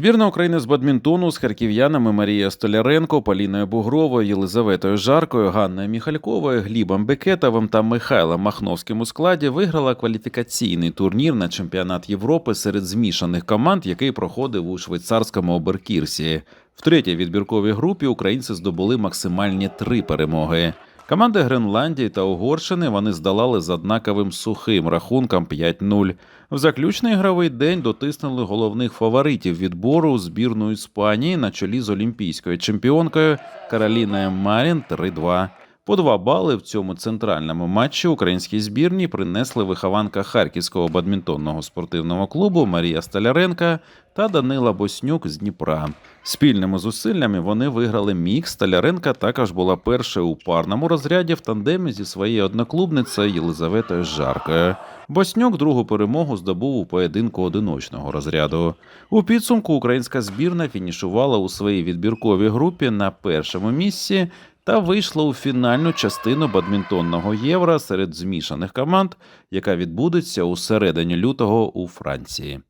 Збірна України з бадмінтону з харків'янами Марія Столяренко, Поліною Бугровою, Єлизаветою Жаркою, Ганною Міхальковою, Глібом Бекетовим та Михайлом Махновським у складі виграла кваліфікаційний турнір на чемпіонат Європи серед змішаних команд, який проходив у швейцарському Оберкірсі. В третій відбірковій групі українці здобули максимальні три перемоги. Команди Гренландії та Угорщини вони здолали з однаковим сухим рахунком 5-0. В заключний ігровий день дотиснули головних фаворитів відбору збірну Іспанії на чолі з олімпійською чемпіонкою Кароліною Марін 3-2. По два бали в цьому центральному матчі українській збірні принесли вихованка Харківського бадмінтонного спортивного клубу Марія Столяренка та Данила Боснюк з Дніпра. Спільними зусиллями вони виграли мікс. Столяренка також була першою у парному розряді в тандемі зі своєю одноклубницею Єлизаветою Жаркою. Боснюк другу перемогу здобув у поєдинку одиночного розряду. У підсумку українська збірна фінішувала у своїй відбірковій групі на першому місці та вийшла у фінальну частину бадмінтонного євро серед змішаних команд, яка відбудеться у середині лютого у Франції.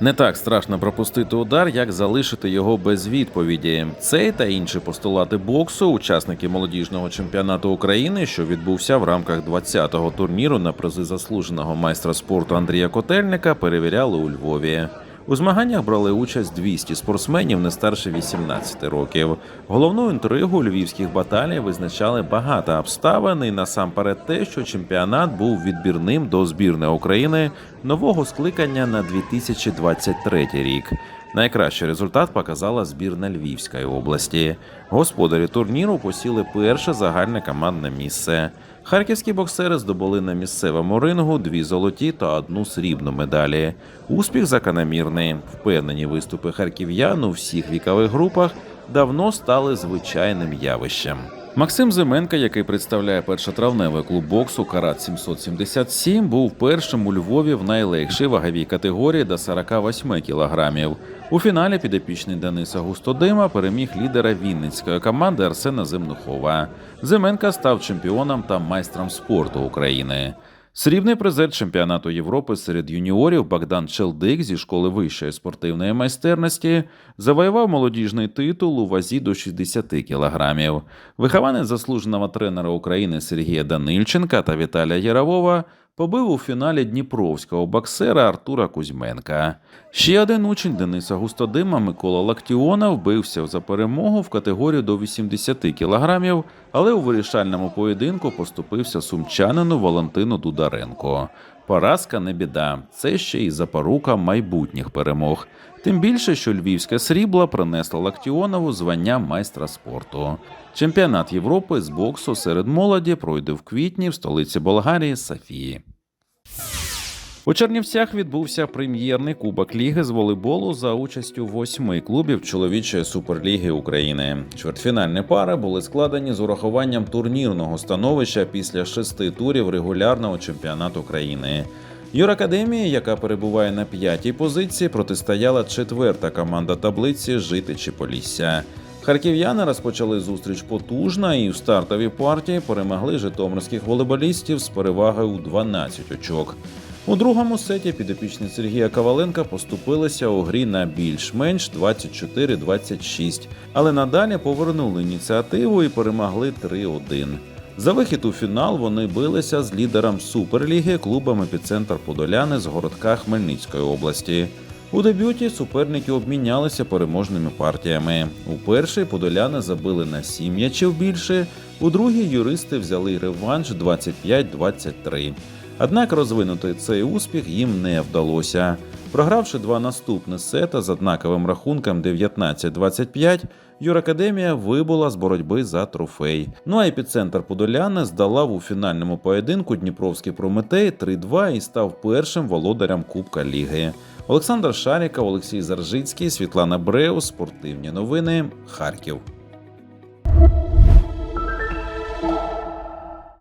Не так страшно пропустити удар, як залишити його без відповіді. Цей та інші постулати боксу, учасники молодіжного чемпіонату України, що відбувся в рамках 20-го турніру на призи заслуженого майстра спорту Андрія Котельника, перевіряли у Львові. У змаганнях брали участь 200 спортсменів не старше 18 років. Головну інтригу львівських баталій визначали багато обставин і насамперед те, що чемпіонат був відбірним до збірної України нового скликання на 2023 рік. Найкращий результат показала збірна Львівської області. Господарі турніру посіли перше загальне командне місце. Харківські боксери здобули на місцевому рингу дві золоті та одну срібну медалі. Успіх закономірний. Впевнені виступи харків'ян у всіх вікових групах давно стали звичайним явищем. Максим Зименка, який представляє першотравневий клуб боксу Карат 777, був першим у Львові в найлегшій ваговій категорії до 48 кілограмів. У фіналі підопічний Дениса Густодима переміг лідера Вінницької команди Арсена Земнухова. Зименка став чемпіоном та майстром спорту України. Срібний призер чемпіонату Європи серед юніорів Богдан Челдик зі школи вищої спортивної майстерності завоював молодіжний титул у вазі до 60 кілограмів. Вихованець заслуженого тренера України Сергія Данильченка та Віталія Яровова побив у фіналі дніпровського боксера Артура Кузьменка. Ще один учень Дениса Густодима Микола Лактіона вбився за перемогу в категорію до 80 кілограмів, але у вирішальному поєдинку поступився сумчанину Валентину Дударенко. Поразка не біда, це ще й запорука майбутніх перемог. Тим більше, що львівське срібло принесло Лактіонову звання майстра спорту. Чемпіонат Європи з боксу серед молоді пройде в квітні в столиці Болгарії Софії. У Чернівцях відбувся прем'єрний кубок ліги з волейболу за участю восьми клубів чоловічої суперліги України. Чвертьфінальні пари були складені з урахуванням турнірного становища після шести турів регулярного чемпіонату країни. Юракадемії, яка перебуває на п'ятій позиції, протистояла четверта команда таблиці Житичі Полісся. Харків'яни розпочали зустріч потужно і в стартовій партії перемогли житомирських волейболістів з перевагою у 12 очок. У другому сеті підопічні Сергія Коваленка поступилися у грі на більш-менш 24-26, але надалі повернули ініціативу і перемогли 3-1. За вихід у фінал вони билися з лідером Суперліги клубом епіцентр Подоляни з городка Хмельницької області. У дебюті суперники обмінялися переможними партіями. У першій подоляни забили на сім м'ячів більше, у другій юристи взяли реванш 25-23. Однак розвинути цей успіх їм не вдалося. Програвши два наступні сета з однаковим рахунком 19-25, Юракадемія вибула з боротьби за трофей. Ну а епіцентр Подоляни здолав у фінальному поєдинку Дніпровський Прометей 3-2 і став першим володарем Кубка Ліги. Олександр Шаріков, Олексій Заржицький, Світлана Бреус, спортивні новини, Харків.